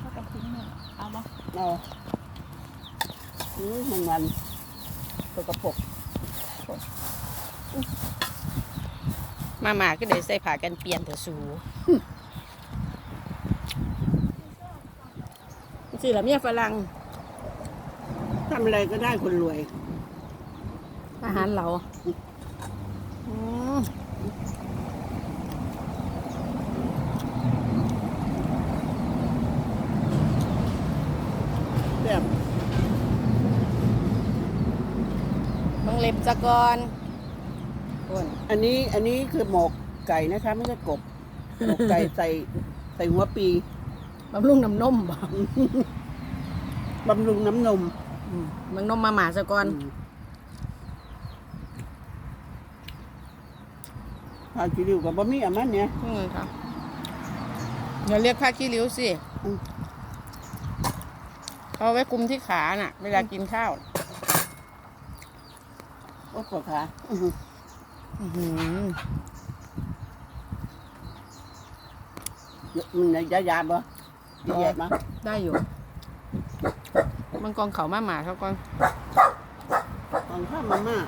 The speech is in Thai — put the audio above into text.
เขากระทิ้งเนี่ยเอามาเอาอืมมันวันตัวกระปกมาหมาก็เลยใส่ผ้ากันเปลี่ยนเถอะสูสิละเมียฝรั่งทำอะไรก็ได้คนรวย อาหารเรา แบบเบิ่งเล็บซะก่อนอ้วนอันนี้อันนี้คือหมกไก่นะคะ ไม่ใช่กบ หมกไก่ใส่ใส่หัวปีบำรุงน้ำนมบ่บำรุงน้ำนมอืมเบิ่งนมมาหมาซะก่อนมพาคิริวกับบะหมี่อะมันเนี่ยนี่ไงคะอย่าเรียกผ้าขี้ริ้วสิ อืม เอาไว้คุมที่ขาน่ะ เวลากินข้าว โอ้ปวดขาอื้อหืออื้อหือมันไหนยายาบ่ยายมาได้อยู่ มันกองเขามาหมาเขาก่อนตอนข้ามมาม่า